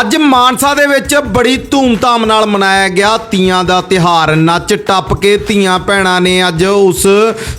ਅੱਜ ਮਾਨਸਾ ਦੇ ਵਿੱਚ ਬੜੀ ਧੂਮਧਾਮ ਨਾਲ ਮਨਾਇਆ ਗਿਆ ਤੀਆਂ ਦਾ ਤਿਹਾਰ ਨੱਚ ਟੱਪ ਕੇ ਧੀਆਂ ਭੈਣਾਂ ਨੇ ਅੱਜ ਉਸ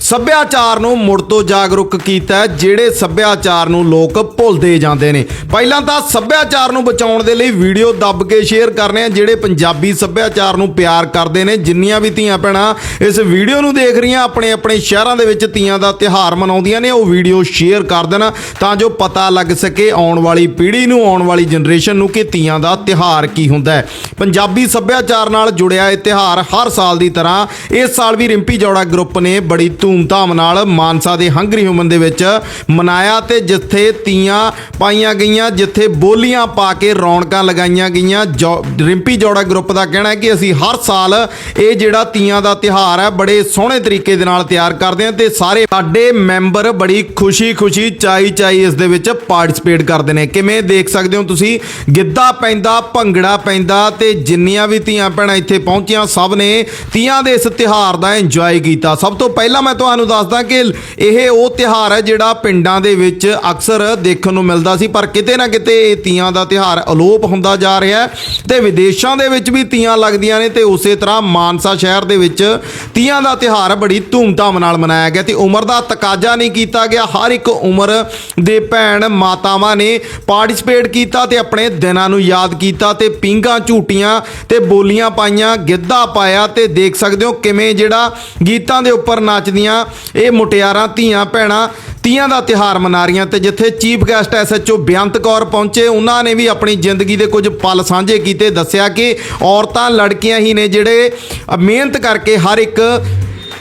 ਸੱਭਿਆਚਾਰ ਨੂੰ ਮੁੜ ਤੋਂ ਜਾਗਰੂਕ ਕੀਤਾ ਜਿਹੜੇ ਸੱਭਿਆਚਾਰ ਨੂੰ ਲੋਕ ਭੁੱਲਦੇ ਜਾਂਦੇ ਨੇ। ਪਹਿਲਾਂ ਤਾਂ ਸੱਭਿਆਚਾਰ ਨੂੰ ਬਚਾਉਣ ਦੇ ਲਈ ਵੀਡੀਓ ਦੱਬ ਕੇ ਸ਼ੇਅਰ ਕਰਨੇ ਆ ਜਿਹੜੇ ਪੰਜਾਬੀ ਸੱਭਿਆਚਾਰ ਨੂੰ ਪਿਆਰ ਕਰਦੇ ਨੇ। ਜਿੰਨੀਆਂ ਵੀ ਧੀਆਂ ਭੈਣਾਂ ਇਸ ਵੀਡੀਓ ਨੂੰ ਦੇਖ ਰਹੀਆਂ ਆਪਣੇ ਆਪਣੇ ਸ਼ਹਿਰਾਂ ਦੇ ਵਿੱਚ ਤੀਆਂ ਦਾ ਤਿਹਾਰ ਮਨਾਉਂਦੀਆਂ ਨੇ, ਉਹ ਵੀਡੀਓ ਸ਼ੇਅਰ ਕਰ ਦੇਣ ਤਾਂ ਜੋ ਪਤਾ ਲੱਗ ਸਕੇ ਆਉਣ ਵਾਲੀ ਪੀੜ੍ਹੀ ਨੂੰ, ਆਉਣ ਵਾਲੀ ਜਨਰੇਸ਼ਨ ਨੂੰ ਕਿ ਤੀਆਂ ਦਾ ਤਿਹਾਰ ਕੀ ਹੁੰਦਾ ਹੈ? ਪੰਜਾਬੀ ਸੱਭਿਆਚਾਰ ਨਾਲ ਜੁੜਿਆ ਇਹ ਤਿਹਾਰ ਹਰ ਸਾਲ ਦੀ ਤਰ੍ਹਾਂ ਇਸ ਸਾਲ ਵੀ ਰਿੰਪੀ ਜੌੜਾ ਗਰੁੱਪ ਨੇ ਬੜੀ ਧੂਮਧਾਮ ਨਾਲ ਮਾਨਸਾ ਦੇ ਹੰਗਰੀ ਹਿਊਮਨ ਦੇ ਵਿੱਚ ਮਨਾਇਆ ਤੇ ਜਿੱਥੇ ਤੀਆਂ ਪਾਈਆਂ ਗਈਆਂ, ਜਿੱਥੇ ਬੋਲੀਆਂ ਪਾ ਕੇ ਰੌਣਕਾਂ ਲਗਾਈਆਂ ਗਈਆਂ, ਜੋ- ਰਿੰਪੀ ਜੌੜਾ ਗਰੁੱਪ ਦਾ ਕਹਿਣਾ ਹੈ ਕਿ ਅਸੀਂ ਹਰ ਸਾਲ ਇਹ ਜਿਹੜਾ ਤੀਆਂ ਦਾ ਤਿਹਾਰ ਹੈ, ਬੜੇ ਸੋਹਣੇ ਤਰੀਕੇ ਦੇ ਨਾਲ ਤਿਆਰ ਕਰਦੇ ਹਾਂ ਤੇ ਸਾਰੇ ਸਾਡੇ ਮੈਂਬਰ ਬੜੀ ਖੁਸ਼ੀ-ਖੁਸ਼ੀ, ਚਾਈ-ਚਾਈ ਇਸ ਦੇ ਵਿੱਚ ਪਾਰਟਿਸਿਪੇਟ ਕਰਦੇ ਨੇ। ਕਿਵੇਂ ਦੇਖ ਸਕਦੇ ਹੋ ਤੁਸੀਂ? ਗਿੱਧਾ ਪੈਂਦਾ, ਭੰਗੜਾ ਪੈਂਦਾ ਤੇ ਜਿੰਨੀਆਂ ਵੀ ਧੀਆਂ ਭੈਣਾਂ ਇੱਥੇ ਪਹੁੰਚੀਆਂ, ਸਭ ਨੇ ਤੀਆਂ ਦੇ ਇਸ ਤਿਹਾਰ ਦਾ ਇੰਜੋਏ ਕੀਤਾ। ਸਭ ਤੋਂ ਪਹਿਲਾਂ ਮੈਂ ਤੁਹਾਨੂੰ ਦੱਸਦਾ ਕਿ ਇਹ ਉਹ ਤਿਹਾਰ ਹੈ ਜਿਹੜਾ ਪਿੰਡਾਂ ਦੇ ਵਿੱਚ ਅਕਸਰ ਦੇਖਣ ਨੂੰ ਮਿਲਦਾ ਸੀ, ਪਰ ਕਿਤੇ ਨਾ ਕਿਤੇ ਇਹ ਤੀਆਂ ਦਾ ਤਿਹਾਰ ਅਲੋਪ ਹੁੰਦਾ ਜਾ ਰਿਹਾ ਹੈ ਤੇ ਵਿਦੇਸ਼ਾਂ ਦੇ ਵਿੱਚ ਵੀ ਤੀਆਂ ਲੱਗਦੀਆਂ ਨੇ ਤੇ ਉਸੇ ਤਰ੍ਹਾਂ ਮਾਨਸਾ ਸ਼ਹਿਰ ਦੇ ਵਿੱਚ ਤੀਆਂ ਦਾ ਤਿਹਾਰ ਬੜੀ ਧੂਮਧਾਮ ਨਾਲ ਮਨਾਇਆ ਗਿਆ ਤੇ ਉਮਰ ਦਾ ਤਕਾਜ਼ਾ ਨਹੀਂ ਕੀਤਾ ਗਿਆ। ਹਰ ਇੱਕ ਉਮਰ ਦੇ ਭੈਣ ਮਾਤਾਵਾਂ ਨੇ ਪਾਰਟਿਸਿਪੇਟ ਕੀਤਾ ਤੇ ਆਪਣੇ ਦਿਨਾਂ ਨੂੰ ਯਾਦ ਕੀਤਾ ਤੇ ਪਿੰਗਾ ਝੂਟੀਆਂ ਤੇ ਬੋਲੀਆਂ ਪਾਈਆਂ, ਗਿੱਧਾ ਪਾਇਆ ਤੇ ਦੇਖ ਸਕਦੇ ਹੋ ਕਿਵੇਂ ਜਿਹੜਾ ਗੀਤਾਂ ਦੇ ਉੱਪਰ ਨੱਚਦੀਆਂ, ਇਹ ਮੁਟਿਆਰਾਂ, ਧੀਆਂ, ਭੈਣਾਂ, ਤੀਆਂ ਦਾ ਤਿਹਾਰ ਮਨਾ ਰਹੀਆਂ ਤੇ ਜਿੱਥੇ chief guest SHO Beant Kaur ਪਹੁੰਚੇ, ਉਹਨਾਂ ਨੇ ਵੀ ਆਪਣੀ ਜ਼ਿੰਦਗੀ ਦੇ ਕੁਝ ਪਲ ਸਾਂਝੇ ਕੀਤੇ, ਦੱਸਿਆ ਕਿ ਔਰਤਾਂ, ਲੜਕੀਆਂ ਹੀ ਨੇ ਜਿਹੜੇ ਮਿਹਨਤ ਕਰਕੇ ਹਰ ਇੱਕ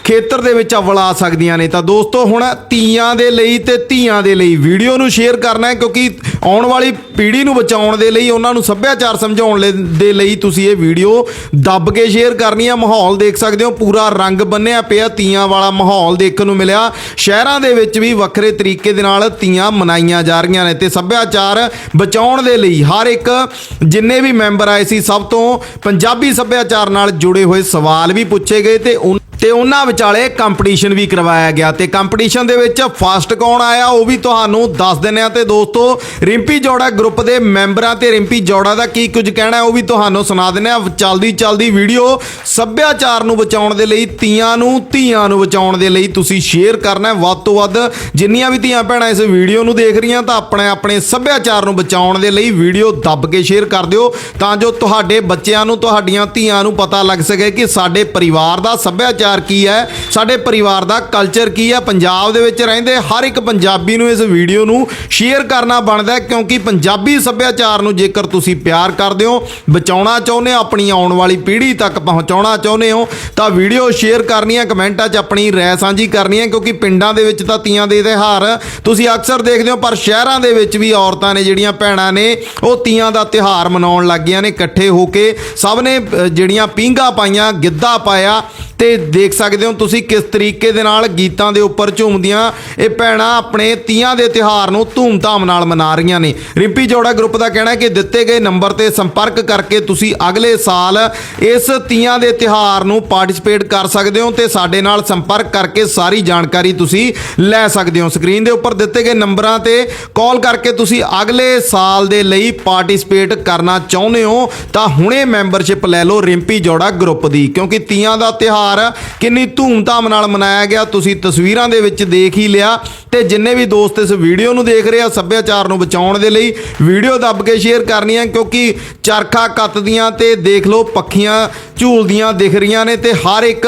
ਖੇਤਰ ਦੇ ਵਿੱਚ ਅਵਲ ਆ ਸਕਦੀਆਂ ਨੇ। ਤਾਂ ਦੋਸਤੋ, ਹੁਣ ਤੀਆਂ ਦੇ ਲਈ ਤੇ ਧੀਆਂ ਦੇ ਲਈ ਵੀਡੀਓ ਨੂੰ ਸ਼ੇਅਰ ਕਰਨਾ ਹੈ, ਕਿਉਂਕਿ ਆਉਣ ਵਾਲੀ ਪੀੜ੍ਹੀ ਨੂੰ ਬਚਾਉਣ ਦੇ ਲਈ ਉਹਨਾਂ ਨੂੰ ਸੱਭਿਆਚਾਰ ਸਮਝਾਉਣ ਲਈ- ਦੇ ਲਈ ਤੁਸੀਂ ਇਹ ਵੀਡੀਓ ਦੱਬ ਕੇ ਸ਼ੇਅਰ ਕਰਨੀ ਹੈ ਮਾਹੌਲ ਦੇਖ ਸਕਦੇ ਹੋ, ਪੂਰਾ ਰੰਗ ਬੰਨਿਆ ਪਿਆ ਤੀਆਂ ਵਾਲਾ ਮਾਹੌਲ ਦੇਖਣ ਨੂੰ ਮਿਲਿਆ। ਸ਼ਹਿਰਾਂ ਦੇ ਵਿੱਚ ਵੀ ਵੱਖਰੇ ਤਰੀਕੇ ਦੇ ਨਾਲ ਤੀਆਂ ਮਨਾਈਆਂ ਜਾ ਰਹੀਆਂ ਨੇ ਤੇ ਸੱਭਿਆਚਾਰ ਬਚਾਉਣ ਦੇ ਲਈ ਹਰ ਇੱਕ ਜਿੰਨੇ ਵੀ ਮੈਂਬਰ ਆਏ ਸੀ, ਸਭ ਤੋਂ ਪੰਜਾਬੀ ਸੱਭਿਆਚਾਰ ਨਾਲ ਜੁੜੇ ਹੋਏ ਸਵਾਲ ਵੀ ਪੁੱਛੇ ਗਏ ਤੇ ਉਨ- ਤੇ ਉਹਨਾਂ ਵਿਚਾਲੇ ਕੰਪੀਟੀਸ਼ਨ ਵੀ ਕਰਵਾਇਆ ਗਿਆ ਤੇ ਕੰਪੀਟੀਸ਼ਨ ਦੇ ਵਿੱਚ ਫਸਟ ਕੌਣ ਆਇਆ ਉਹ ਵੀ ਤੁਹਾਨੂੰ ਦੱਸ ਦਿੰਨੇ ਆ ਤੇ ਦੋਸਤੋ, ਰਿੰਪੀ ਜੋੜਾ ਗਰੁੱਪ ਦੇ ਮੈਂਬਰਾਂ ਤੇ ਰਿੰਪੀ ਜੋੜਾ ਦਾ ਕੀ ਕੁਝ ਕਹਿਣਾ ਉਹ ਵੀ ਤੁਹਾਨੂੰ ਸੁਣਾ ਦਿੰਨੇ ਆ ਚਲਦੀ ਚਲਦੀ ਵੀਡੀਓ ਸੱਭਿਆਚਾਰ ਨੂੰ ਬਚਾਉਣ ਦੇ ਲਈ ਤੀਆਂ ਨੂੰ, ਧੀਆਂ ਨੂੰ ਬਚਾਉਣ ਦੇ ਲਈ ਤੁਸੀਂ ਸ਼ੇਅਰ ਕਰਨਾ ਹੈ। ਵੱਧ ਤੋਂ ਵੱਧ ਜਿੰਨੀਆਂ ਵੀ ਧੀਆਂ ਭੈਣਾਂ ਇਸ ਵੀਡੀਓ ਨੂੰ ਦੇਖ ਰਹੀਆਂ ਤਾਂ ਆਪਣੇ ਆਪਣੇ ਸੱਭਿਆਚਾਰ ਨੂੰ ਬਚਾਉਣ ਦੇ ਲਈ ਵੀਡੀਓ ਦੱਬ ਕੇ ਸ਼ੇਅਰ ਕਰ ਦਿਓ ਤਾਂ ਜੋ ਤੁਹਾਡੇ ਬੱਚਿਆਂ ਨੂੰ, ਤੁਹਾਡੀਆਂ ਧੀਆਂ ਨੂੰ ਪਤਾ ਲੱਗ ਸਕੇ ਕਿ ਸਾਡੇ ਪਰਿਵਾਰ ਦਾ ਸੱਭਿਆਚਾਰ ਕੀ ਹੈ? ਸਾਡੇ ਪਰਿਵਾਰ ਦਾ ਕਲਚਰ ਕੀ ਹੈ? ਪੰਜਾਬ ਦੇ ਵਿੱਚ ਰਹਿੰਦੇ ਹਰ ਇੱਕ ਪੰਜਾਬੀ ਨੂੰ ਇਸ ਵੀਡੀਓ ਨੂੰ ਸ਼ੇਅਰ ਕਰਨਾ ਬਣਦਾ ਕਿਉਂਕਿ ਪੰਜਾਬੀ ਸੱਭਿਆਚਾਰ ਨੂੰ ਜੇਕਰ ਤੁਸੀਂ ਪਿਆਰ ਕਰਦੇ ਹੋ, ਬਚਾਉਣਾ ਚਾਹੁੰਦੇ ਹੋ, ਆਪਣੀ ਆਉਣ ਵਾਲੀ ਪੀੜ੍ਹੀ ਤੱਕ ਪਹੁੰਚਾਉਣਾ ਚਾਹੁੰਦੇ ਹੋ, ਤਾਂ ਵੀਡੀਓ ਸ਼ੇਅਰ ਕਰਨੀ ਹੈ, ਕਮੈਂਟਾਂ 'ਚ ਆਪਣੀ ਰਾਏ ਸਾਂਝੀ ਕਰਨੀ ਹੈ ਕਿਉਂਕਿ ਪਿੰਡਾਂ ਦੇ ਵਿੱਚ ਤਾਂ ਤੀਆਂ ਦੇ ਤਿਉਹਾਰ ਤੁਸੀਂ ਅਕਸਰ ਦੇਖਦੇ ਹੋ, ਪਰ ਸ਼ਹਿਰਾਂ ਦੇ ਵਿੱਚ ਵੀ ਔਰਤਾਂ ਨੇ ਜਿਹੜੀਆਂ ਭੈਣਾਂ ਨੇ, ਉਹ ਤੀਆਂ ਦਾ ਤਿਉਹਾਰ ਮਨਾਉਣ ਲੱਗ ਗਈਆਂ ਨੇ, ਇਕੱਠੇ ਹੋ ਕੇ ਸਭ ਨੇ ਜਿਹੜੀਆਂ ਪੀਂਘਾਂ ਪਾਈਆਂ, ਗਿੱਧਾ ਪਾਇਆ ਤੇ ਦੇਖ ਸਕਦੇ ਹੋ ਤੁਸੀਂ ਕਿਸ ਤਰੀਕੇ ਦੇ ਨਾਲ ਗੀਤਾਂ ਦੇ ਉੱਪਰ ਝੂਮਦੀਆਂ ਇਹ ਭੈਣਾਂ ਆਪਣੇ ਤੀਆਂ ਦੇ ਤਿਉਹਾਰ ਨੂੰ ਧੂਮਧਾਮ ਨਾਲ ਮਨਾ ਰਹੀਆਂ ਨੇ। ਰਿੰਪੀ ਜੋੜਾ ਗਰੁੱਪ ਦਾ ਕਹਿਣਾ ਹੈ ਕਿ ਦਿੱਤੇ ਗਏ ਨੰਬਰ ਤੇ ਸੰਪਰਕ ਕਰਕੇ ਤੁਸੀਂ ਅਗਲੇ ਸਾਲ ਇਸ ਤੀਆਂ ਦੇ ਤਿਉਹਾਰ ਨੂੰ ਪਾਰਟਿਸਿਪੇਟ ਕਰ ਸਕਦੇ ਹੋ ਤੇ ਸਾਡੇ ਨਾਲ ਸੰਪਰਕ ਕਰਕੇ ਸਾਰੀ ਜਾਣਕਾਰੀ ਤੁਸੀਂ ਲੈ ਸਕਦੇ ਹੋ। ਸਕਰੀਨ ਦੇ ਉੱਪਰ ਦਿੱਤੇ ਗਏ ਨੰਬਰਾਂ ਤੇ ਕਾਲ ਕਰਕੇ ਤੁਸੀਂ ਅਗਲੇ ਸਾਲ ਦੇ ਲਈ ਪਾਰਟਿਸਿਪੇਟ ਕਰਨਾ ਚਾਹੁੰਦੇ ਹੋ ਤਾਂ ਹੁਣੇ ਮੈਂਬਰਸ਼ਿਪ ਲੈ ਲਓ ਰਿੰਪੀ ਜੋੜਾ ਗਰੁੱਪ ਦੀ, ਕਿਉਂਕਿ ਤੀਆਂ ਦਾ ਤਿਉਹਾਰ ਕਿੰਨੀ ਧੂਮਧਾਮ ਨਾਲ ਮਨਾਇਆ ਗਿਆ, ਤੁਸੀਂ ਤਸਵੀਰਾਂ ਦੇ ਵਿੱਚ ਦੇਖ ਹੀ ਲਿਆ ਤੇ ਜਿੰਨੇ ਵੀ ਦੋਸਤ ਇਸ ਵੀਡੀਓ ਨੂੰ ਦੇਖ ਰਹੇ ਆ, ਸੱਭਿਆਚਾਰ ਨੂੰ ਬਚਾਉਣ ਦੇ ਲਈ ਵੀਡੀਓ ਦੱਬ ਕੇ ਸ਼ੇਅਰ ਕਰਨੀ ਹੈ ਕਿਉਂਕਿ ਚਰਖਾ ਕੱਤਦੀਆਂ ਤੇ ਦੇਖ ਲਓ ਪੱਖੀਆਂ ਝੂਲਦੀਆਂ ਦਿਖ ਰਹੀਆਂ ਨੇ ਤੇ ਹਰ ਇੱਕ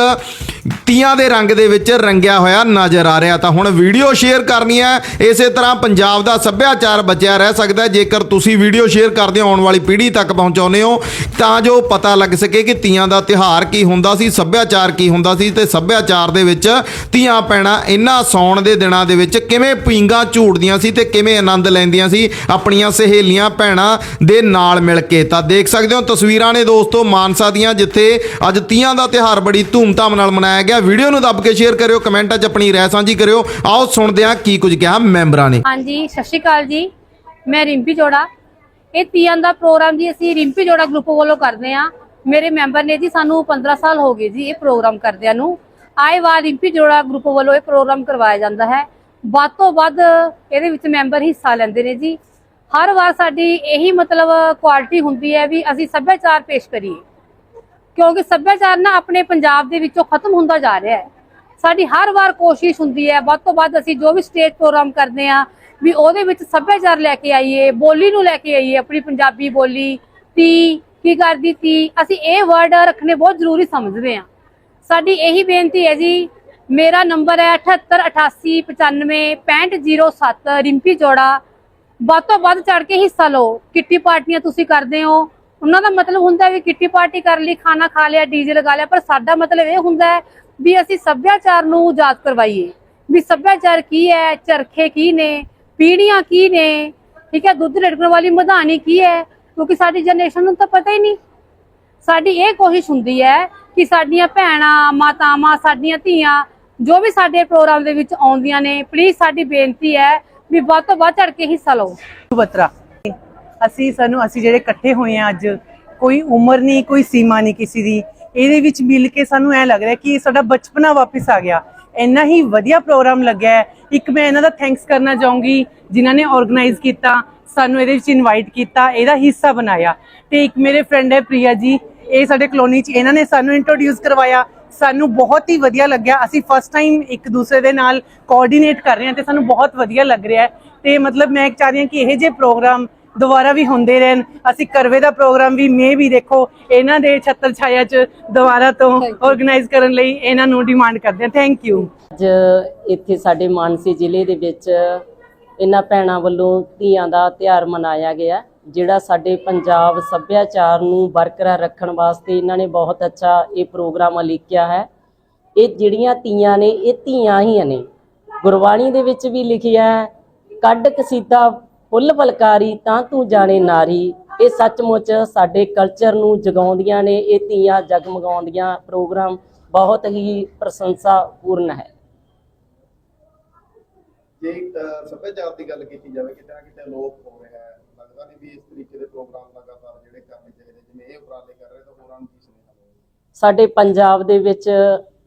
ਤੀਆਂ ਦੇ ਰੰਗ ਦੇ ਵਿੱਚ ਰੰਗਿਆ ਹੋਇਆ ਨਜ਼ਰ ਆ ਰਿਹਾ। ਤਾਂ ਹੁਣ ਵੀਡੀਓ ਸ਼ੇਅਰ ਕਰਨੀ ਹੈ। ਇਸੇ ਤਰ੍ਹਾਂ ਪੰਜਾਬ ਦਾ ਸੱਭਿਆਚਾਰ ਬਚਿਆ ਰਹਿ ਸਕਦਾ ਜੇਕਰ ਤੁਸੀਂ ਵੀਡੀਓ ਸ਼ੇਅਰ ਕਰਦੇ ਹੋ, ਆਉਣ ਵਾਲੀ ਪੀੜ੍ਹੀ ਤੱਕ ਪਹੁੰਚਾਉਂਦੇ ਹੋ, ਤਾਂ ਜੋ ਪਤਾ ਲੱਗ ਸਕੇ ਕਿ ਤੀਆਂ ਦਾ ਤਿਹਾਰ ਕੀ ਹੁੰਦਾ ਸੀ, ਸੱਭਿਆਚਾਰ ਕੀ ਹੁੰਦਾ ਸੀ ਤੇ ਸੱਭਿਆਚਾਰ ਦੇ ਵਿੱਚ ਧੀਆਂ ਪੈਣਾ ਇਹਨਾਂ ਸੌਣ ਦੇ ਦਿਨਾਂ ਦੇ ਵਿੱਚ ਕਿਵੇਂ ਪੀਂਗਾ ਝੂਟਦੀਆਂ ਸੀ ਤੇ ਕਿਵੇਂ ਆਨੰਦ ਲੈਂਦੀਆਂ ਸੀ, ਆਪਣੀਆਂ ਸਹੇਲੀਆਂ ਭੈਣਾਂ ਦੇ ਨਾਲ ਮਿਲ ਕੇ। ਤਾਂ ਦੇਖ ਸਕਦੇ ਹੋ ਤਸਵੀਰਾਂ ਨੇ ਦੋਸਤੋ ਮਾਨਸਾ ਦੀਆਂ, ਜਿੱਥੇ ਅੱਜ ਤੀਆਂ ਦਾ ਤਿਹਾਰ ਬੜੀ ਧੂਮਧਾਮ ਨਾਲ ਮਨਾਇਆ ਗਿਆ, ਵੀਡੀਓ ਨੂੰ ਦੱਬ ਕੇ ਸ਼ੇਅਰ ਕਰਿਓ, ਕਮੈਂਟਾਂ 'ਚ ਆਪਣੀ ਰਾਏ ਸਾਂਝੀ ਕਰਿਓ। ਆਓ ਸੁਣਦੇ ਹਾਂ ਕੀ ਕੁਝ ਕਿਹਾ ਮੈਂਬਰਾਂ ਨੇ। ਹਾਂਜੀ, ਸਤਿ ਸ਼੍ਰੀ ਅਕਾਲ ਜੀ। ਮੈਂ ਰਿੰਪੀ ਜੋੜਾ। ਇਹ ਤੀਆਂ ਦਾ ਪ੍ਰੋਗਰਾਮ ਜੀ ਅਸੀਂ ਰਿੰਪੀ ਜੋੜਾ ਗਰੁੱਪ ਵੱਲੋਂ ਕਰਦੇ ਆ ਮੇਰੇ ਮੈਂਬਰ ਨੇ ਜੀ ਸਾਨੂੰ 15 ਸਾਲ ਹੋ ਗਏ ਜੀ ਇਹ ਪ੍ਰੋਗਰਾਮ ਕਰਦਿਆਂ ਨੂੰ। ਆਏ ਵਾਰ ਰਿੰਪੀ ਜੋੜਾ ਗਰੁੱਪ ਵੱਲੋਂ ਇਹ ਪ੍ਰੋਗਰਾਮ ਕਰਵਾਇਆ ਜਾਂਦਾ ਹੈ। ਵੱਧ ਤੋਂ ਵੱਧ ਇਹਦੇ ਵਿੱਚ ਮੈਂਬਰ ਹਿੱਸਾ ਲੈਂਦੇ ਨੇ ਜੀ। ਹਰ ਵਾਰ ਸਾਡੀ ਇਹੀ ਮਤਲਬ ਕੁਆਲਿਟੀ ਹੁੰਦੀ ਹੈ ਵੀ ਅਸੀਂ ਸੱਭਿਆਚਾਰ ਪੇਸ਼ ਕਰੀਏ। ਕਿਉਂਕਿ ਸੱਭਿਆਚਾਰ ਨਾ ਆਪਣੇ ਪੰਜਾਬ ਦੇ ਵਿੱਚੋਂ ਖਤਮ ਹੁੰਦਾ ਜਾ ਰਿਹਾ ਹੈ। ਸਾਡੀ ਹਰ ਵਾਰ ਕੋਸ਼ਿਸ਼ ਹੁੰਦੀ ਹੈ, ਵੱਧ ਤੋਂ ਵੱਧ ਅਸੀਂ ਜੋ ਵੀ ਸਟੇਜ ਪ੍ਰੋਗਰਾਮ ਕਰਦੇ ਆ ਵੀ ਉਹਦੇ ਵਿੱਚ ਸੱਭਿਆਚਾਰ ਲੈ ਕੇ ਆਈਏ, ਬੋਲੀ ਨੂੰ ਲੈ ਕੇ ਆਈਏ, ਆਪਣੀ ਪੰਜਾਬੀ ਬੋਲੀ, ਤੀ, ਕੀ ਕਰਦੀ ਤੀ, ਅਸੀਂ ਇਹ ਵਰਡ ਰੱਖਣੇ ਬਹੁਤ ਜ਼ਰੂਰੀ ਸਮਝਦੇ ਆ ਸਾਡੀ ਇਹੀ ਬੇਨਤੀ ਹੈ ਜੀ, ਮੇਰਾ ਨੰਬਰ ਹੈ 7888956507 ਰਿੰਪੀ ਜੋੜਾ ਵੱਧ ਤੋਂ ਵੱਧ ਚੜ ਕੇ ਹਿੱਸਾ ਲਓ। ਕਿੱਟੀ ਪਾਰਟੀਆਂ ਤੁਸੀਂ ਕਰਦੇ ਹੋ ਉਹਨਾਂ ਦਾ ਮਤਲਬ ਹੁੰਦਾ ਵੀ ਕਿੱਟੀ ਪਾਰਟੀ ਕਰ ਲਈ, ਖਾਣਾ ਖਾ ਲਿਆ, ਡੀਜੇ ਲਗਾ ਲਿਆ, ਪਰ ਸਾਡਾ ਮਤਲਬ ਇਹ ਹੁੰਦਾ ਹੈ ਵੀ ਅਸੀਂ ਸੱਭਿਆਚਾਰ ਨੂੰ ਯਾਦ ਕਰਵਾਈਏ। ਵੀ ਸੱਭਿਆਚਾਰ ਕੀ ਹੈ, ਚਰਖੇ ਕੀ ਨੇ, ਪੀੜੀਆਂ ਕੀ ਨੇ, ਠੀਕ ਹੈ, ਦੁੱਧ ਲੜਕਣ ਵਾਲੀ ਮਧਾਣੀ ਕੀ ਹੈ, ਕਿਉਂਕਿ ਸਾਡੀ ਜਨਰੇਸ਼ਨ ਨੂੰ ਤਾਂ ਪਤਾ ਹੀ ਨਹੀਂ। ਸਾਡੀ ਇਹ ਕੋਸ਼ਿਸ਼ ਹੁੰਦੀ ਹੈ ਕਿ ਸਾਡੀਆਂ ਭੈਣਾਂ, ਮਾਤਾਵਾਂ, ਸਾਡੀਆਂ ਧੀਆਂ ਜੋ ਵੀ ਸਾਡੇ ਪ੍ਰੋਗਰਾਮ ਦੇ ਵਿੱਚ ਆਉਂਦੀਆਂ ਨੇ ਪਲੀਜ਼ ਸਾਡੀ ਬੇਨਤੀ ਹੈ ਵੀ ਵੱਧ ਤੋਂ ਵੱਧ ਚੜ ਕੇ ਹਿੱਸਾ ਲਓ। ਬਤਰਾ ਅਸੀਂ ਸਾਨੂੰ, ਅਸੀਂ ਜਿਹੜੇ ਇਕੱਠੇ ਹੋਏ ਆ ਅੱਜ, ਕੋਈ ਉਮਰ ਨਹੀਂ, ਕੋਈ ਸੀਮਾ ਨਹੀਂ ਕਿਸੇ ਦੀ। ਇਹਦੇ ਵਿੱਚ ਮਿਲ ਕੇ ਸਾਨੂੰ ਐ ਲੱਗ ਰਿਹਾ ਕਿ ਸਾਡਾ ਬਚਪਨਾ ਵਾਪਸ ਆ ਗਿਆ। ਇੰਨਾ ਹੀ ਵਧੀਆ ਪ੍ਰੋਗਰਾਮ ਲੱਗਿਆ ਇੱਕ ਮੈਂ ਇਹਨਾਂ ਦਾ ਥੈਂਕਸ ਕਰਨਾ ਚਾਹੂੰਗੀ, ਜਿਨ੍ਹਾਂ ਨੇ ਆਰਗੇਨਾਈਜ਼ ਕੀਤਾ, ਸਾਨੂੰ ਇਹਦੇ ਵਿੱਚ ਇਨਵਾਈਟ ਕੀਤਾ, ਇਹਦਾ ਹਿੱਸਾ ਬਣਾਇਆ। ਤੇ ਇੱਕ ਮੇਰੇ ਫਰੈਂਡ ਹੈ ਪ੍ਰਿਆ ਜੀ, ਇਹ ਸਾਡੇ ਕਲੋਨੀ ਚ ਇਹਨਾਂ ਨੇ ਸਾਨੂੰ ਇੰਟਰੋਡਿਊਸ ਕਰਵਾਇਆ। ਸਾਨੂੰ ਬਹੁਤ ਹੀ ਵਧੀਆ ਲੱਗਿਆ। ਅਸੀਂ ਫਸਟ ਟਾਈਮ ਇੱਕ ਦੂਸਰੇ ਦੇ ਨਾਲ ਕੋਆਰਡੀਨੇਟ ਕਰ ਰਹੇ ਹਾਂ ਤੇ ਸਾਨੂੰ ਬਹੁਤ ਵਧੀਆ ਲੱਗ ਰਿਹਾ ਹੈ। ਤੇ ਮਤਲਬ ਮੈਂ ਚਾਹ ਰਹੀ ਹਾਂ ਕਿ ਇਹ ਜਿਹੇ ਪ੍ਰੋਗਰਾਮ ਦੁਬਾਰਾ ਵੀ ਹੁੰਦੇ ਰਹਿਣ। ਅਸੀਂ ਕਰਵੇ ਦਾ ਪ੍ਰੋਗਰਾਮ ਵੀ ਮੇ ਵੀ ਦੇਖੋ ਇਹਨਾਂ ਦੇ ਛੱਤਰ ਛਾਇਆ ਚ ਦੁਬਾਰਾ ਤੋਂ ਆਰਗੇਨਾਈਜ਼ ਕਰਨ ਲਈ ਇਹਨਾਂ ਨੂੰ ਡਿਮਾਂਡ ਕਰਦੇ ਹਾਂ। ਥੈਂਕ ਯੂ ਅੱਜ ਇੱਥੇ ਸਾਡੇ ਮਾਨਸੀ ਜ਼ਿਲ੍ਹੇ ਦੇ ਵਿੱਚ ਇਹਨਾਂ ਭੈਣਾਂ ਵੱਲੋਂ ਧੀਆਂ ਦਾ ਤਿਉਹਾਰ ਮਨਾਇਆ ਗਿਆ ਜਿਹੜਾ ਸਾਡੇ ਪੰਜਾਬ ਸੱਭਿਆਚਾਰ ਨੂੰ ਬਰਕਰਾਰ ਰੱਖਣ ਵਾਸਤੇ ਇਹਨਾਂ ਨੇ ਬਹੁਤ ਅੱਛਾ ਇਹ ਪ੍ਰੋਗਰਾਮ ਲਿਖਿਆ ਹੈ। ਇਹ ਜਿਹੜੀਆਂ ਧੀਆਂ ਨੇ ਇਹ ਧੀਆਂ ਹੀ ਨੇ। ਗੁਰਬਾਣੀ ਦੇ ਵਿੱਚ ਵੀ ਲਿਖਿਆ ਹੈ ਕੱਢ ਕਸੀਦਾ ਫੁੱਲ ਫਲਕਾਰੀ ਤਾਂ ਤੂੰ ਜਾਣੇ ਨਾਰੀ। ਇਹ ਸੱਚਮੁੱਚ ਸਾਡੇ ਕਲਚਰ ਨੂੰ ਜਗਾਉਂਦੀਆਂ ਨੇ ਇਹ ਧੀਆਂ ਜਗਮਗਾਉਂਦੀਆਂ। ਪ੍ਰੋਗਰਾਮ ਬਹੁਤ ਹੀ ਪ੍ਰਸ਼ੰਸਾਪੂਰਨ ਹੈ। ਜੇ ਅਹ, ਸੱਭਿਆਚਾਰ ਦੀ ਗੱਲ ਕੀਤੀ ਜਾਵੇ ਕਿਤੇ ਨਾ ਕਿਤੇ ਲੋਪ ਹੋ ਰਿਹਾ ਹੈ। ਲੱਗਦਾ ਨਹੀਂ ਵੀ ਇਸ ਤਰੀਕੇ ਦੇ ਪ੍ਰੋਗਰਾਮ ਲਗਾਤਾਰ ਜਿਹੜੇ ਕਰਨੇ ਚਾਹੀਦੇ ਜਿਵੇਂ ਇਹ ਉਪਰਾਲੇ ਕਰ ਰਹੇ ਤਾਂ ਹੋਰਾਂ ਨੂੰ ਕੀ ਸੁਨੇਹਾ ਹੋਵੇ ਸਾਡੇ ਪੰਜਾਬ ਦੇ ਵਿੱਚ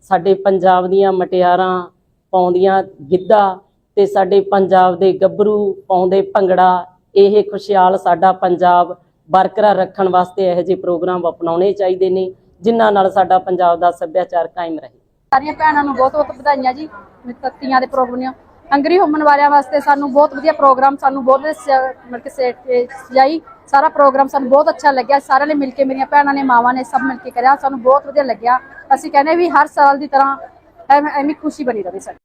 ਸਾਡੇ ਪੰਜਾਬ ਦੀਆਂ ਮਟਿਆਰਾਂ ਪਾਉਂਦੀਆਂ ਗਿੱਧਾ ਤੇ ਸਾਡੇ ਪੰਜਾਬ ਦੇ ਗੱਭਰੂ ਪਾਉਂਦੇ ਭੰਗੜਾ, ਇਹ ਖੁਸ਼ਹਾਲ ਸਾਡਾ ਪੰਜਾਬ ਬਰਕਰਾਰ ਰੱਖਣ ਵਾਸਤੇ ਇਹੋ ਜਿਹੇ ਪ੍ਰੋਗਰਾਮ ਅਪਣਾਉਣੇ ਚਾਹੀਦੇ ਨੇ, ਜਿਨ੍ਹਾਂ ਨਾਲ ਸਾਡਾ ਪੰਜਾਬ ਦਾ ਸੱਭਿਆਚਾਰ ਕਾਇਮ ਰਹੇ। ਸਾਰੀਆਂ ਭੈਣਾਂ ਨੂੰ ਬਹੁਤ ਬਹੁਤ ਵਧਾਈਆਂ ਜੀ, ਤੱਤੀਆਂ ਦੇ ਪ੍ਰੋਗਰਾਮ ਹੰਗਰੀ ਹੋਮਨ ਵਾਲਿਆਂ ਵਾਸਤੇ ਸਾਨੂੰ ਬਹੁਤ ਵਧੀਆ ਪ੍ਰੋਗਰਾਮ, ਸਾਨੂੰ ਬਹੁਤ ਮਤਲਬ ਕਿ ਸਜਾਈ। ਸਾਰਾ ਪ੍ਰੋਗਰਾਮ ਸਾਨੂੰ ਬਹੁਤ ਅੱਛਾ ਲੱਗਿਆ, ਸਾਰਿਆਂ ਨੇ ਮਿਲ ਕੇ ਮੇਰੀਆਂ ਭੈਣਾਂ ਨੇ, ਮਾਵਾਂ ਨੇ ਸਭ ਮਿਲ ਕੇ ਕਰਿਆ, ਸਾਨੂੰ ਬਹੁਤ ਵਧੀਆ ਲੱਗਿਆ। ਅਸੀਂ ਕਹਿੰਦੇ ਵੀ ਹਰ ਸਾਲ ਦੀ ਤਰ੍ਹਾਂ ਐਵੇਂ ਖੁਸ਼ੀ ਬਣੀ ਰਹੇ ਸਾਡੀ।